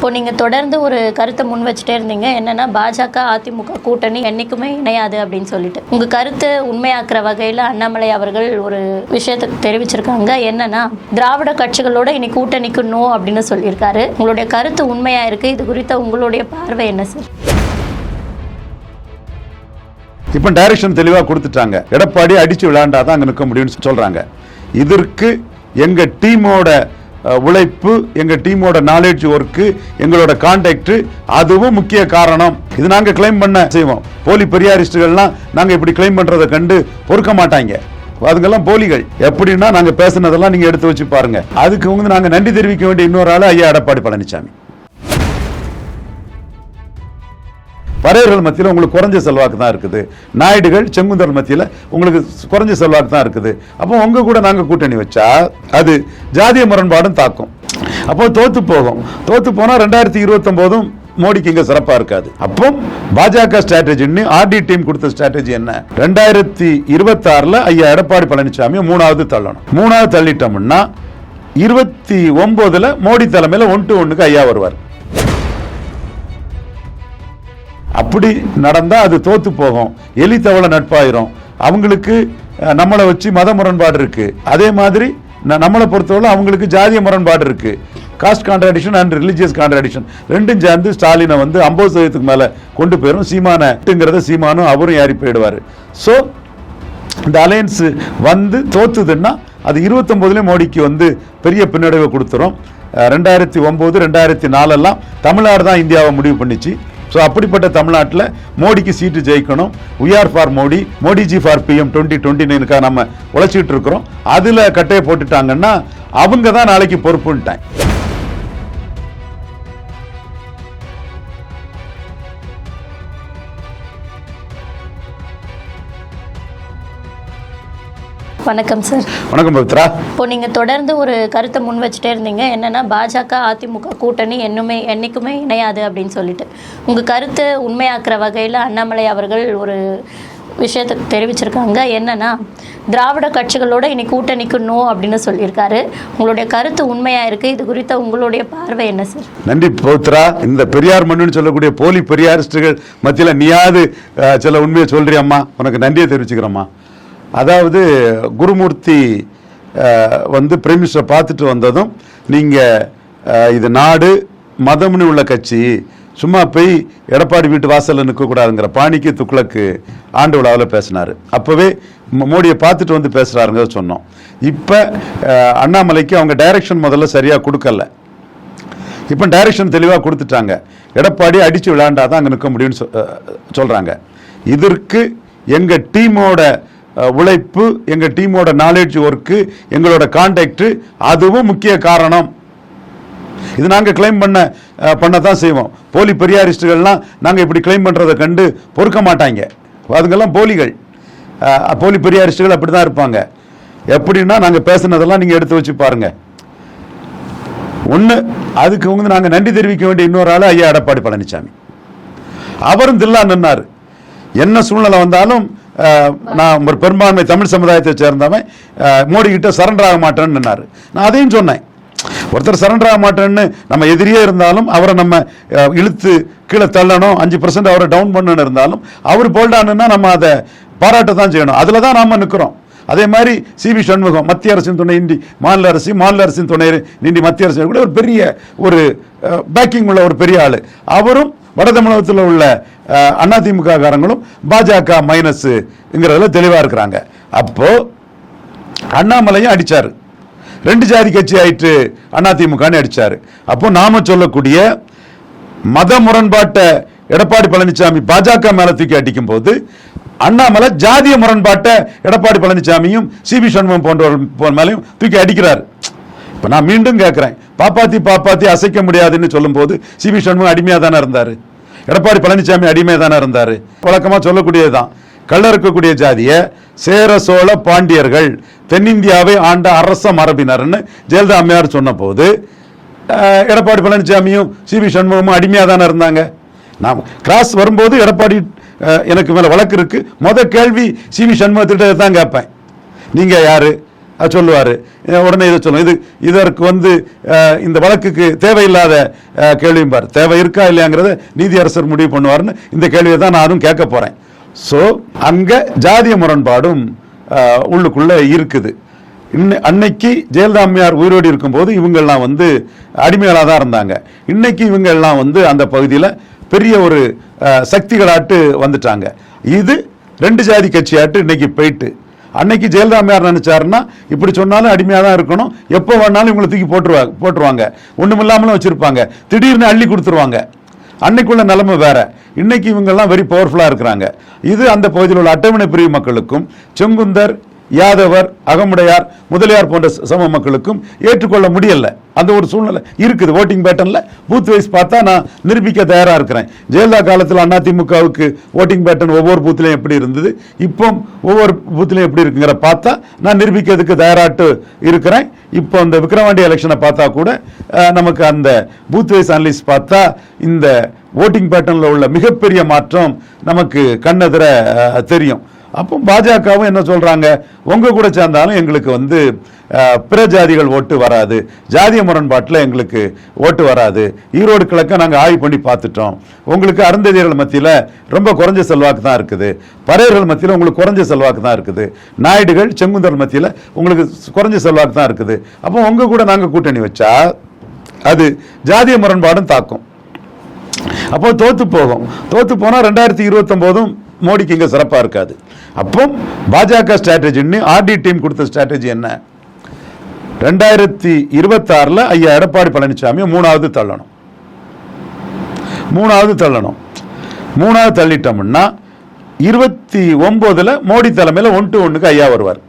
இப்போ நீங்கள் தொடர்ந்து ஒரு கருத்தை முன் வச்சுட்டே இருந்தீங்க. என்னென்னா பாஜக அதிமுக கூட்டணி என்றைக்குமே இணையாது அப்படின்னு சொல்லிட்டு. உங்கள் கருத்தை உண்மையாக்குற வகையில் அண்ணாமலை அவர்கள் ஒரு விஷயத்தை தெரிவிச்சிருக்காங்க. என்னென்னா திராவிட கட்சிகளோட இனி கூட்டணிக்கு நோ அப்படின்னு சொல்லியிருக்காரு. உங்களுடைய கருத்து உண்மையாக இருக்குது இது குறித்த உங்களுடைய பார்வை என்ன சார்? இப்போ டைரக்ஷன் தெளிவாக கொடுத்துட்டாங்க. எடப்பாடி அடிச்சு விளையாண்டாதான் அங்கே நிற்க முடியும்னு சொல்கிறாங்க இதற்கு எங்கள் டீமோட உழைப்பு எங்க டீமோட நாலேஜ் ஒர்க்கு எங்களோட கான்டாக்ட் அதுவும் முக்கிய காரணம். இது நாங்க கிளைம் பண்ண செய்வோம். போலி பெரியாரிஸ்டுகள்லாம் நாங்க இப்படி கிளைம் பண்றதை கண்டு பொறுக்க மாட்டாங்க. அதுங்கெல்லாம் போலிகள். எப்படின்னா நாங்க பேசுனதெல்லாம் நீங்க எடுத்து வச்சு பாருங்க. அதுக்கு வந்து நாங்க நன்றி தெரிவிக்க வேண்டிய இன்னொரு ஆள் ஐயா எடப்பாடி பழனிசாமி பறையர்கள் மத்தியில் உங்களுக்கு குறைஞ்ச செல்வாக்கு தான் இருக்குது. நாயுடுகள் செங்குந்தர் மத்தியில் உங்களுக்கு குறைஞ்ச செல்வாக்கு தான் இருக்குது. அப்போ உங்க கூட நாங்கள் கூட்டணி வச்சா அது ஜாதிய முரண்பாடும் தாக்கும். அப்போ தோத்து போகும். தோத்து போனால் ரெண்டாயிரத்தி இருபத்தொம்போதும் மோடிக்கு இங்கே சிறப்பா இருக்காது. அப்போ பாஜக ஸ்ட்ராட்டஜின்னு ஆர்டி டீம் கொடுத்த ஸ்ட்ராட்டஜி என்ன? ரெண்டாயிரத்தி இருபத்தாறுல ஐயா எடப்பாடி பழனிசாமி மூணாவது தள்ளணும். மூணாவது தள்ளிட்டோம்னா இருபத்தி ஒம்போதில் மோடி தலைமையில ஒன் டு ஒன்றுக்கு ஐயா வருவார். அப்படி நடந்தால் அது தோற்று போகும். எலி தவளை நட்பாயிரும். அவங்களுக்கு நம்மளை வச்சு மத முரண்பாடு இருக்குது அதே மாதிரி நம்மளை பொறுத்தவரை அவங்களுக்கு ஜாதிய முரண்பாடு இருக்குது caste contradiction and religious contradiction ரெண்டும் சேர்ந்து ஸ்டாலினை வந்து ஐம்பது சதவீதத்துக்கு மேலே கொண்டு போயிடும் சீமானங்கிறத சீமானும் அவரும் ஏறி போயிடுவார். ஸோ இந்த அலையன்ஸு வந்து தோத்துதுன்னா அது இருபத்தொம்போதுலேயும் மோடிக்கு வந்து பெரிய பின்னடைவை கொடுத்துரும். ரெண்டாயிரத்தி ஒம்பது ரெண்டாயிரத்தி நாலெல்லாம் தமிழ்நாடு தான் இந்தியாவை முடிவு பண்ணிச்சு. ஸோ அப்படிப்பட்ட தமிழ்நாட்டில் மோடிக்கு சீட்டு ஜெயிக்கணும். We are for Modi. Modiji for PM twenty twenty நைனுக்காக நம்ம உழைச்சிட்டு இருக்கிறோம். அதில் கட்டையை போட்டுட்டாங்கன்னா அவங்க தான் நாளைக்கு பொறுப்புன்ட்டேன் வணக்கம் சார் வணக்கம் பவித்ரா. இப்போ நீங்கள் தொடர்ந்து ஒரு கருத்தை முன் வச்சுட்டே இருந்தீங்க. என்னன்னா பாஜக அதிமுக கூட்டணி என்னுமே என்றைக்குமே இணையாது அப்படின்னு சொல்லிட்டு. உங்கள் கருத்தை உண்மையாக்குற வகையில் அண்ணாமலை அவர்கள் ஒரு விஷயத்தை தெரிவிச்சிருக்காங்க. என்னன்னா திராவிட கட்சிகளோட இனி கூட்டணிக்கு நோ அப்படின்னு சொல்லியிருக்காரு. உங்களுடைய கருத்து உண்மையா இருக்கு? இது குறித்த உங்களுடைய பார்வை என்ன சார் நன்றி பௌத்ரா இந்த பெரியார் மண்ணுன்னு சொல்லக்கூடிய போலி பெரியாரிஸ்டுகள் மத்தியில் நீயாவது சில உண்மையை சொல்றியம்மா. உனக்கு நன்றியை தெரிவிச்சுக்கிறோம்மா. அதாவது குருமூர்த்தி வந்து பிரைம் பார்த்துட்டு வந்ததும் நீங்கள் இது நாடு மதம்னு உள்ள கட்சி சும்மா போய் எடப்பாடி வீட்டு வாசலில் நிற்கக்கூடாதுங்கிற பாணிக்கு துக்ளக்கு ஆண்டு விழாவில் பேசினார். அப்போவே மோடியை பார்த்துட்டு வந்து பேசுகிறாருங்க சொன்னோம். இப்போ அண்ணாமலைக்கு அவங்க டைரக்ஷன் முதல்ல சரியாக கொடுக்கல. இப்போ டைரக்ஷன் தெளிவாக கொடுத்துட்டாங்க. எடப்பாடி அடித்து விளாண்டாதான் அங்கே நிற்க முடியும்னு சொ- சொல்கிறாங்க இதற்கு எங்கள் டீமோட உழைப்பு எங்கள் டீமோட நாலேஜ் ஒர்க்கு எங்களோட கான்டாக்டு அதுவும் முக்கிய காரணம். இது நாங்கள் கிளைம் பண்ண பண்ண பண்ணத்தான் செய்வோம். போலி பெரியாரிஸ்டுகள்லாம் நாங்கள் இப்படி கிளைம் பண்ணுறதை கண்டு பொறுக்க மாட்டாங்க. அதுங்கெல்லாம் போலிகள். போலி பெரியாரிஸ்டுகள் அப்படி தான் இருப்பாங்க. எப்படின்னா நாங்கள் பேசுனதெல்லாம் நீங்கள் எடுத்து வச்சு பாருங்கள் ஒன்று அதுக்கு வந்து நாங்கள் நன்றி தெரிவிக்க வேண்டிய இன்னொரு ஆளு ஐயா எடப்பாடி பழனிசாமி அவரும் தில்லா நின்னார். என்ன சூழ்நிலை வந்தாலும் நான் ஒரு பெரும்பான்மை தமிழ் சமுதாயத்தை சேர்ந்தவன். அஹ், மோடி கிட்ட சரண்டர் ஆக மாட்டேன்னு நான் அதையும் சொன்னேன். ஒருத்தர் சரண்டர் ஆக மாட்டேன்னு நம்ம எதிரியே இருந்தாலும் அவரை நம்ம இழுத்து கீழே தள்ளணும் அஞ்சு பர்சன்ட் அவரை டவுன் பண்ணணும் இருந்தாலும் அவர் போல்டானுன்னா நம்ம அதை பாராட்ட தான் செய்யணும். அதில் தான் நாம் நிற்கிறோம் அதே மாதிரி சிவி சண்முகம் மத்திய அரசின் துணை இன்றி மாநில அரசு மாநில அரசின் துணை நின்றி மத்திய அரசு கூட ஒரு பெரிய ஒரு பேக்கிங் உள்ள ஒரு பெரிய ஆள். அவரும் வட தமிழகத்தில் உள்ள அஹ், அதிமுக காரங்களும் பாஜக மைனஸுங்கிறதுல தெளிவாக இருக்கிறாங்க. அப்போ அண்ணாமலையும் அடிச்சார். ரெண்டு ஜாதி கட்சி ஆயிட்டு அதிமுகன்னு அடிச்சாரு. அப்போ நாம சொல்லக்கூடிய மத முரண்பாட்டை எடப்பாடி பழனிசாமி பாஜக மேல தூக்கி அடிக்கும் போது அண்ணாமலை ஜாதிய முரண்பாட்டை எடப்பாடி பழனிசாமியும் சிபி சண்முகம் போன்றவர் மேலையும் தூக்கி அடிக்கிறார். இப்ப நான் மீண்டும் கேட்கிறேன் பாப்பாத்தி பாப்பாத்தி அசைக்க முடியாதுன்னு சொல்லும்போது சிபி சண்முகம் அடிமையா தானே இருந்தாரு? எடப்பாடி பழனிசாமி அடிமையா தானே இருந்தாரு? வழக்கமா சொல்லக்கூடியதுதான். கள்ள இருக்கக்கூடிய ஜாதிய சேர சோழ பாண்டியர்கள் தென்னிந்தியாவை ஆண்ட அரச மரபினர்னு ஜெயலலிதா அம்மையார் சொன்ன போது எடப்பாடி பழனிசாமியும் சிபி சண்முகமும் அடிமையா தானே இருந்தாங்க? நான் கிராஸ் வரும்போது எடப்பாடி எனக்கு மேலே வழக்கு இருக்குது மொதல் கேள்வி சிவி சண்முகத்திட்ட தான் கேட்பேன். நீங்கள் யார்? அது சொல்லுவார். உடனே இதை சொல்லுவோம். இது இதற்கு வந்து இந்த வழக்குக்கு தேவையில்லாத கேள்வியும்பார் தேவை இருக்கா இல்லையாங்கிறத நீதியரசர் முடிவு பண்ணுவார்னு இந்த கேள்வியை தான் நானும் கேட்க போகிறேன் ஸோ அங்கே ஜாதிய முரண்பாடும் உள்ளுக்குள்ளே இருக்குது. அன்னைக்கு ஜெயலலிதா அம்மையார் உயிரோடு இருக்கும்போது இவங்கெல்லாம் வந்து அடிமைகளாக தான் இருந்தாங்க. இன்னைக்கு இவங்கெல்லாம் வந்து அந்த பகுதியில் பெரிய ஒரு சக்திகளாட்டு வந்துட்டாங்க. இது ரெண்டு ஜாதி கட்சியாட்டு இன்னைக்கு போயிட்டு. அன்னைக்கு ஜெயலலிதா அம்மையார் நினைச்சாருன்னா இப்படி சொன்னாலும் அடிமையாக தான் இருக்கணும். எப்போ வேணாலும் இவங்களை தூக்கி போட்டுருவாங்க போட்டுருவாங்க. ஒன்றும் இல்லாமலும் வச்சுருப்பாங்க. திடீர்னு அள்ளி கொடுத்துருவாங்க. அன்னைக்குள்ள நிலைமை வேற. இன்னைக்கு இவங்கெல்லாம் வெரி பவர்ஃபுல்லாக இருக்கிறாங்க. இது அந்த பகுதியில் உள்ள அட்டவணை பிரிவு மக்களுக்கும் செங்குந்தர் யாதவர் அகமுடையார் முதலியார் போன்ற சம மக்களுக்கும் ஏற்றுக்கொள்ள முடியல. அந்த ஒரு சூழ்நிலை இருக்குது. ஓட்டிங் பேட்டர்ல பூத் வைஸ் பார்த்தா நான் நிரூபிக்க தயாரா இருக்கிறேன். ஜெயலலிதா காலத்தில் அதிமுகவுக்கு ஓட்டிங் பேட்டர்ன் ஒவ்வொரு பூத்லையும் எப்படி இருந்தது? இப்போ ஒவ்வொரு பூத்திலையும் எப்படி இருக்குங்கிற பார்த்தா நான் நிரூபிக்கிறதுக்கு தயாராட்டு இருக்கிறேன். இப்போ இந்த விக்ரவாண்டி எலெக்ஷனை பார்த்தா கூட நமக்கு அந்த பூத் வைஸ் அனலிஸ்ட் பார்த்தா இந்த ஓட்டிங் பேட்டர்னில் உள்ள மிகப்பெரிய மாற்றம் நமக்கு கண்ணெதிர தெரியும். அப்போ பாஜகவும் என்ன சொல்றாங்க? உங்க கூட சேர்ந்தாலும் எங்களுக்கு வந்து பிற ஜாதிகள் ஓட்டு வராது. ஜாதிய முரண்பாட்டில் எங்களுக்கு ஓட்டு வராது. ஈரோடு கிழக்க நாங்கள் ஆய்வு பண்ணி பார்த்துட்டோம். உங்களுக்கு அருந்ததியர்கள் மத்தியில் ரொம்ப குறைஞ்ச செல்வாக்கு தான் இருக்குது. பறையர்கள் மத்தியில் உங்களுக்கு குறைஞ்ச செல்வாக்கு தான் இருக்குது. நாயுடுகள் செங்குந்தர் மத்தியில் உங்களுக்கு குறைஞ்ச செல்வாக்கு தான் இருக்குது. அப்போ உங்க கூட நாங்கள் கூட்டணி வச்சா அது ஜாதிய முரண்பாடும் தாக்கும். அப்போ தோத்து போகும். தோத்து போனால் ரெண்டாயிரத்தி இருபத்தொம்போதும் மோடிக்கு இங்கே சிறப்பாக இருக்காது. அப்போ பாஜக ஸ்ட்ராட்டஜின்னு ஆர்டி டீம் கொடுத்த ஸ்ட்ராட்டஜி என்ன? ரெண்டாயிரத்தி இருபத்தாறில் ஐயா எடப்பாடி பழனிசாமி மூணாவது தள்ளணும். மூணாவது தள்ளணும். மூணாவது தள்ளிட்டோம்னா இருபத்தி ஒம்போதில் மோடி தலைமையில் ஒன் டு ஒன்றுக்கு ஐயா வருவார்.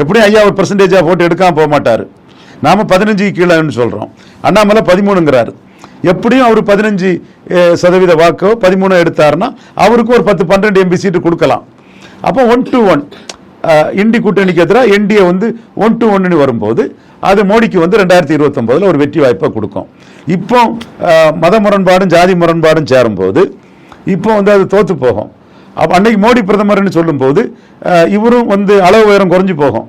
எப்படியும் ஐயா ஒரு பர்சன்டேஜாக போட்டு எடுக்காமல் போக மாட்டார். நாம பதினஞ்சு கீழேன்னு சொல்கிறோம் அண்ணாமலை பதிமூணுங்கிறாரு. எப்படியும் அவர் பதினஞ்சு சதவீத வாக்கோ பதிமூணு எடுத்தாருன்னா அவருக்கு ஒரு பத்து பன்னெண்டு எம்பி சீட்டு கொடுக்கலாம். அப்போ ஒன் டு ஒன் இண்டி கூட்டணிக்கு எதிராக என்டிஏ வந்து ஒன் டு ஒன்னு வரும்போது அது மோடிக்கு வந்து ரெண்டாயிரத்தி இருபத்தொம்போதில் ஒரு வெற்றி வாய்ப்பை கொடுக்கும். இப்போ மத முரண்பாடும் ஜாதி முரண்பாடும் சேரும்போது இப்போ வந்து அது தோற்று போகும். அப்போ அன்னைக்கு மோடி பிரதமர்னு சொல்லும்போது இவரும் வந்து அளவு உயரம் குறைஞ்சு போகும்.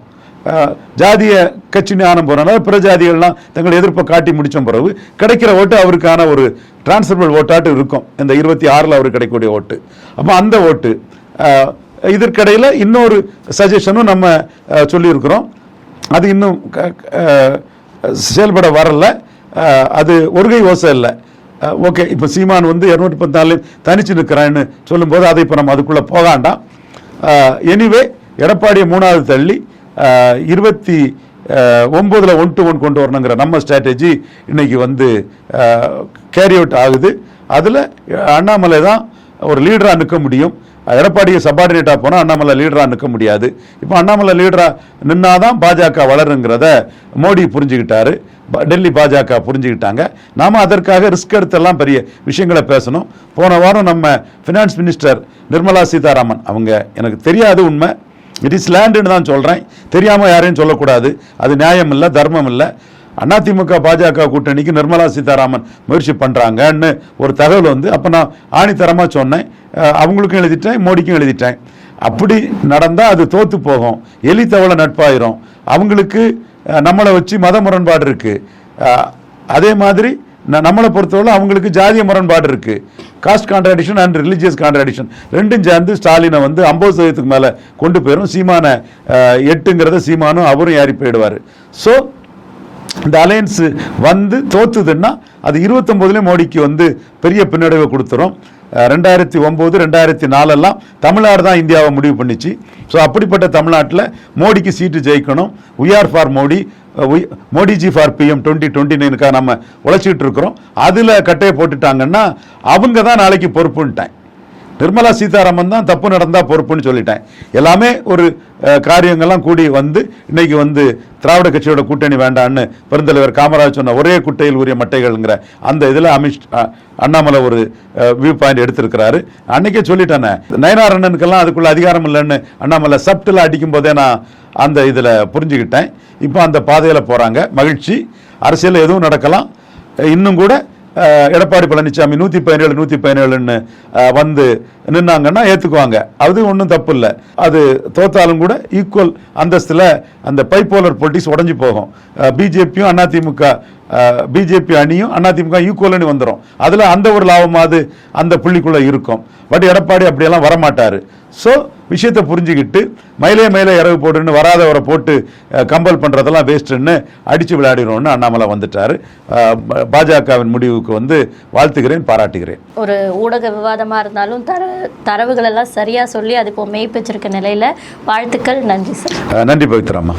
ஜாதிய கட்சி ஞானம் போறனால பிற ஜாதிகள்லாம் தங்கள் எதிர்ப்பை காட்டி முடிச்ச பிறகு கிடைக்கிற ஓட்டு அவருக்கான ஒரு டிரான்ஸ்ஃபர்பிள் ஓட்டாட்டு இருக்கும். இந்த இருபத்தி ஆறில் அவருக்கு கிடைக்கக்கூடிய ஓட்டு. அப்போ அந்த ஓட்டு இதற்கிடையில் இன்னொரு சஜஷனும் நம்ம சொல்லியிருக்கிறோம். அது இன்னும் க- செயல்பட வரல. அது அது ஒருகை ஓசை இல்லை. ஓகே இப்போ சீமான் வந்து இரநூத்தி பத்தாலு தனிச்சு நிற்கிறான்னு சொல்லும்போது அதை இப்போ நம்ம அதுக்குள்ளே போகாண்டாம் எனிவே எடப்பாடியை மூணாவது தள்ளி இருபத்தி ஒம்போதில் ஒன் டு ஒன் கொண்டு வரணுங்கிற நம்ம ஸ்ட்ராட்டஜி இன்னைக்கு வந்து கேரி அவுட் ஆகுது. அதில் அண்ணாமலை தான் ஒரு லீடராக நிற்க முடியும். எடப்பாடியை சபார்டினேட்டாக போனால் அண்ணாமலை லீடராக நிற்க முடியாது. இப்போ அண்ணாமலை லீடராக நின்னாதான் பாஜக வளருங்கிறத மோடி புரிஞ்சுக்கிட்டாரு. ப- டெல்லி பாஜக புரிஞ்சுக்கிட்டாங்க. நாம் அதற்காக ரிஸ்க் எடுத்தெல்லாம் பெரிய விஷயங்களை பேசணும். போன வாரம் நம்ம ஃபினான்ஸ் மினிஸ்டர் நிர்மலா சீதாராமன் அவங்க எனக்கு தெரியாது உண்மை. இட் இஸ் லேண்டுன்னு தான் சொல்கிறேன் தெரியாமல் யாரையும் சொல்லக்கூடாது. அது நியாயம் இல்லை தர்மம் இல்லை. அதிமுக பாஜக கூட்டணிக்கு நிர்மலா சீதாராமன் முயற்சி பண்ணுறாங்கன்னு ஒரு தகவல் வந்து அப்போ நான் ஆணித்தரமாக சொன்னேன். அவங்களுக்கும் எழுதிட்டேன் மோடிக்கும் எழுதிட்டேன். அப்படி நடந்தால் அது தோற்று போகும். எலி தவளை நட்பாயிரும். அவங்களுக்கு நம்மளை வச்சு மத முரண்பாடு இருக்குது அதே மாதிரி நம்மளை பொறுத்தவரை அவங்களுக்கு ஜாதிய முரண்பாடு இருக்கு. Caste contradiction and religious contradiction ரெண்டும் சேர்ந்து ஸ்டாலினை வந்து ஐம்பது சதவீதத்துக்கு மேலே கொண்டு போயிடும் சீமான எட்டுங்கிறத சீமானும் அவரும் ஏறி போயிடுவார். ஸோ இந்த அலையன்ஸ் வந்து தோத்துதுன்னா அது இருபத்தொம்போதுலேயும் மோடிக்கு வந்து பெரிய பின்னடைவை கொடுத்துரும். ரெண்டாயிரத்தி ஒம்பது ரெண்டாயிரத்தி நாலெல்லாம் தமிழ்நாடு தான் இந்தியாவை முடிவு பண்ணிச்சு. ஸோ அப்படிப்பட்ட தமிழ்நாட்டில் மோடிக்கு சீட்டு ஜெயிக்கணும். We for Modi. Modiji for PM twenty twenty நைனுக்காக நம்ம உழைச்சிக்கிட்டு இருக்கிறோம். அதில் கட்டையை போட்டுட்டாங்கன்னா அவங்க தான் நாளைக்கு பொறுப்புன்ட்டேன். நிர்மலா சீதாராமன் தான் தப்பு நடந்தால் பொறுப்புன்னு சொல்லிட்டேன். எல்லாமே ஒரு காரியங்கள்லாம் கூடி வந்து இன்னைக்கு வந்து திராவிட கட்சியோட கூட்டணி வேண்டான்னு பெருந்தலைவர் காமராஜ் சொன்ன ஒரே குட்டையில் உரிய மட்டைகள்ங்கிற அந்த இதில் அமித் அண்ணாமலை ஒரு வியூ பாயிண்ட் எடுத்திருக்கிறாரு. அன்னைக்கே சொல்லிட்டேனே நயனார் அண்ணனுக்கெல்லாம் அதுக்குள்ள அதிகாரம் இல்லைன்னு அண்ணாமலை சப்டில் அடிக்கும் போதே நான் அந்த இதில் புரிஞ்சுக்கிட்டேன் இப்போ அந்த பாதையில் போகிறாங்க மகிழ்ச்சி. அரசியல் எதுவும் நடக்கலாம். இன்னும் கூட எடப்பாடி பழனிசாமி நூற்றி பதினேழு நூற்றி பதினேழுன்னு வந்து நின்னாங்கன்னா ஏற்றுக்குவாங்க அது ஒன்றும் தப்பு இல்லை அது தோத்தாலும் கூட ஈக்குவல் அந்தஸ்தில் அந்த பைப்போலர் பொலிட்டிக்ஸ் உடஞ்சி போகும். பிஜேபியும் அதிமுக பிஜேபி அணியும் அதிமுக ஈக்குவல் அணி வந்துடும் அதில் அந்த ஒரு லாபமாவது அந்த புள்ளிக்குள்ளே இருக்கும். பட் எடப்பாடி அப்படியெல்லாம் வரமாட்டார். ஸோ விஷயத்தை புரிஞ்சுக்கிட்டு மயிலே மேலே இறகு போடுன்னு வராதவரை போட்டு கம்பல் பண்ணுறதெல்லாம் வேஸ்ட்டுன்னு அடித்து விளையாடிடுவோம்னு அண்ணாமலை வந்துட்டார். பாஜகவின் முடிவுக்கு வந்து வாழ்த்துகிறேன் பாராட்டுகிறேன். ஒரு ஊடக விவாதமாக இருந்தாலும் தர தரவுகள் எல்லாம் சரியாக சொல்லி அது இப்போ மெய்ப்பிச்சிருக்க நிலையில் வாழ்த்துக்கள். நன்றி சார். நன்றி பவித்ராம்மா.